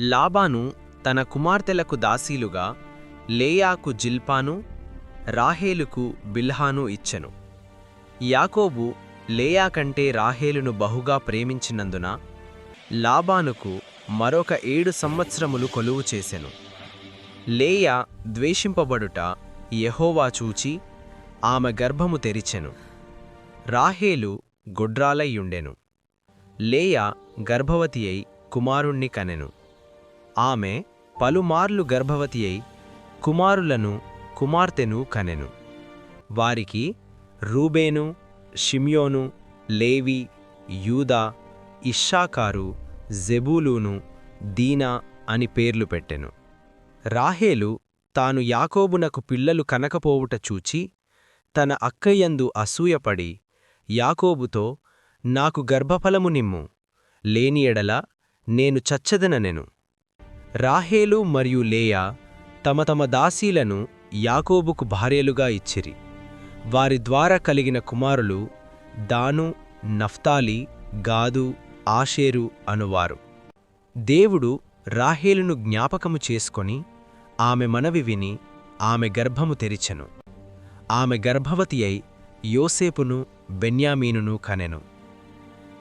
లాబాను తన కుమార్తెలకు దాసీలుగా లేయాకు జిల్పాను రాహేలుకు బిల్హాను ఇచ్చెను. యాకోబు లేయా కంటే రాహేలును బహుగా ప్రేమించినందున లాబానుకు మరొక ఏడు సంవత్సరములు కొలువు చేసెను. లేయా ద్వేషింపబడుట యెహోవా చూచి ఆమె గర్భము తెరిచెను. రాహేలు గొడ్రాలయ్యుండెను. లేయా గర్భవతి అయి కుమారుణ్ణి కనెను. ఆమె పలుమార్లు గర్భవతి అయి కుమారులను కుమార్తెను కనెను. వారికి రూబేను షిమ్యోను లేవి యూదా ఇషాకారు జెబూలూను దీనా అని పేర్లు పెట్టెను. రాహేలు తాను యాకోబునకు పిల్లలు కనకపోవుట చూచి తన అక్కయ్యందు అసూయపడి యాకోబుతో నాకు గర్భఫలము నిమ్ము లేని ఎడల నేను చచ్చదననెను. రాహేలు మరియు లేయా తమ తమ దాసీలను యాకోబుకు భార్యలుగా ఇచ్చిరి. వారి ద్వారా కలిగిన కుమారులు దాను నఫ్తాలి గాదు ఆషేరు అనువారు. దేవుడు రాహేలును జ్ఞాపకము చేసుకొని ఆమె మనవి విని ఆమె గర్భము తెరిచెను. ఆమె గర్భవతి అయి యోసేపును బెన్యామీనును కనెను.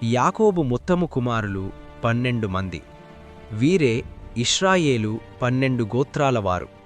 యాకోబు మొత్తము కుమారులు పన్నెండు మంది. వీరే ఇష్రాయేలు పన్నెండు గోత్రాలవారు